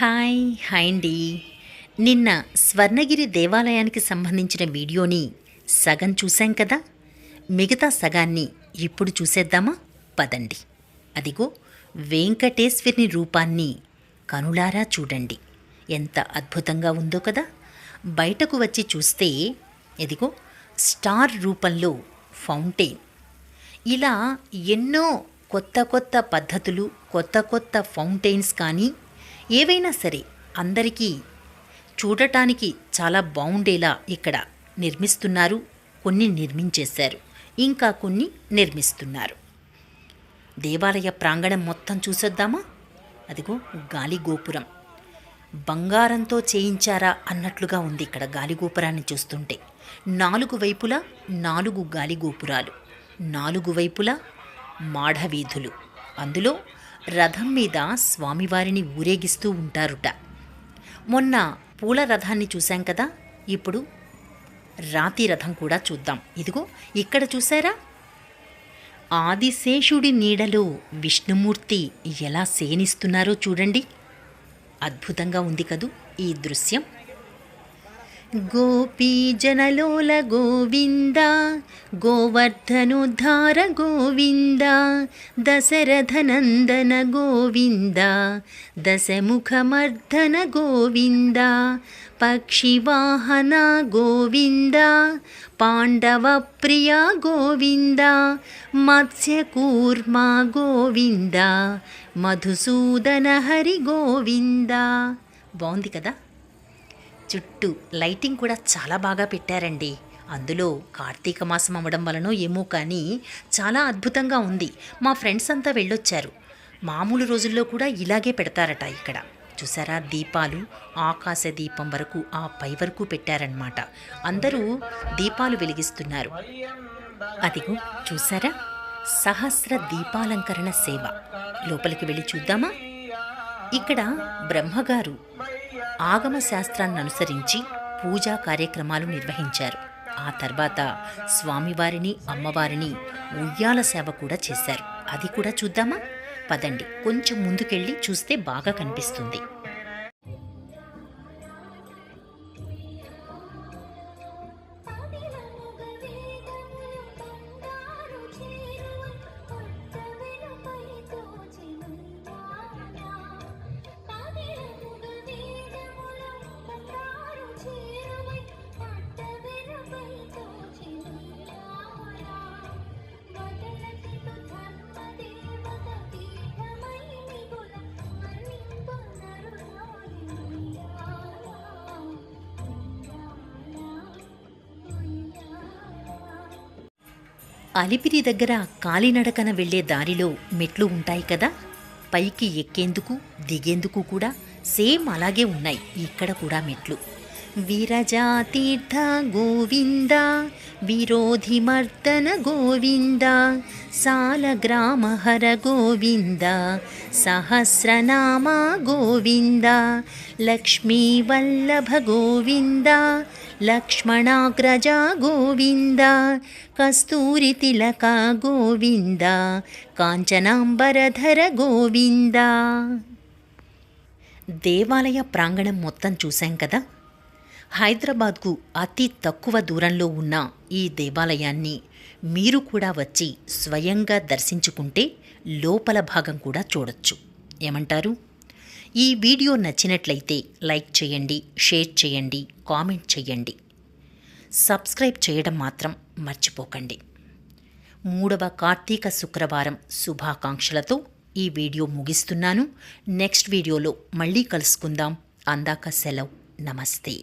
Hi hi అండి. నిన్న స్వర్ణగిరి దేవాలయానికి సంబంధించిన వీడియోని సగం చూశాం కదా? మిగతా సగాన్ని ఇప్పుడు చూసేద్దామా? పదండి. అదిగో వెంకటేశ్వరుని రూపాన్ని కనులారా చూడండి. ఎంత అద్భుతంగా ఉందో కదా? బయటకు వచ్చి చూస్తే ఇదిగో స్టార్ రూపంలో ఫౌంటైన్. ఇలా ఎన్నో కొత్త కొత్త పద్ధతులు కొత్త కొత్త ఫౌంటైన్స్ కానీ ఏవైనా సరే అందరికీ చూడటానికి చాలా బాగుండేలా ఇక్కడ నిర్మిస్తున్నారు కొన్ని నిర్మించేశారు ఇంకా కొన్ని నిర్మిస్తున్నారు. దేవాలయ ప్రాంగణం మొత్తం చూసొద్దామా? అదిగో గాలి గోపురం. బంగారంతో చేయించారా అన్నట్లుగా ఉంది ఇక్కడ గాలి గోపురాన్ని చూస్తుంటే. నాలుగు వైపులా నాలుగు గాలి గోపురాలు నాలుగు వైపులా మాఢవీధులు. అందులో రథం మీద స్వామివారిని ఊరేగిస్తూ ఉంటారుట. మొన్న పూల రథాన్ని చూశాం కదా? ఇప్పుడు రాతి రథం కూడా చూద్దాం. ఇదిగో ఇక్కడ చూసారా ఆదిశేషుడి నీడలో విష్ణుమూర్తి ఎలా సేనిస్తున్నారో చూడండి. అద్భుతంగా ఉంది కదూ ఈ దృశ్యం. గోపీజనలోల గోవింద గోవర్ధనోద్ధార గోవింద దశరథనందన గోవింద దశముఖమర్ధన గోవింద పక్షివాహన గోవింద పాండవప్రియ గోవింద మత్స్యకూర్మ గోవింద మధుసూదన హరి గోవింద. బాగుంది కదా? చుట్టూ లైటింగ్ కూడా చాలా బాగా పెట్టారండి. అందులో కార్తీక మాసం అవ్వడం వలనో ఏమో కానీ చాలా అద్భుతంగా ఉంది. మా ఫ్రెండ్స్ అంతా వెళ్ళొచ్చారు. మామూలు రోజుల్లో కూడా ఇలాగే పెడతారట ఇక్కడ. చూసారా? దీపాలు ఆకాశ దీపం వరకు ఆ పై వరకు పెట్టారనమాట అందరూ దీపాలు వెలిగిస్తున్నారు. అదిగో చూసారా? సహస్ర దీపాలంకరణ సేవ. లోపలికి వెళ్ళి చూద్దామా? ఇక్కడ బ్రహ్మగారు ఆగమ శాస్త్రాన్ని అనుసరించి పూజా కార్యక్రమాలు నిర్వహించారు. ఆ తర్వాత స్వామివారిని అమ్మవారిని ఉయ్యాల సేవ కూడా చేశారు. అది కూడా చూద్దామా? పదండి కొంచెం ముందుకెళ్ళి చూస్తే బాగా కనిపిస్తుంది. అలిపిరి దగ్గర కాలినడకన వెళ్ళే దారిలో మెట్లు ఉంటాయి కదా? పైకి ఎక్కేందుకు దిగేందుకు కూడా సేమ్ అలాగే ఉన్నాయి. ఇక్కడ కూడా మెట్లు. విరజాతీర్థ గోవింద విరోధిమర్దన గోవింద సాలగ్రామహర గోవింద సహస్రనామ గోవింద లక్ష్మీవల్లభ గోవింద లక్ష్మణాగ్రజ గోవింద కస్తూరి తిలక గోవింద కాంచనాంబరధర గోవింద. దేవాలయ ప్రాంగణం మొత్తం చూశాం కదా? హైదరాబాద్కు అతి తక్కువ దూరంలో ఉన్న ఈ దేవాలయాన్ని మీరు కూడా వచ్చి స్వయంగా దర్శించుకుంటే లోపల భాగం కూడా చూడొచ్చు. ఏమంటారు? ఈ వీడియో నచ్చినట్లయితే లైక్ చేయండి షేర్ చేయండి కామెంట్ చేయండి. సబ్స్క్రైబ్ చేయడం మాత్రం మర్చిపోకండి. మూడవ కార్తీక శుక్రవారం శుభాకాంక్షలతో ఈ వీడియో ముగిస్తున్నాను. నెక్స్ట్ వీడియోలో మళ్ళీ కలుసుకుందాం. అందాక సెలవు. నమస్తే.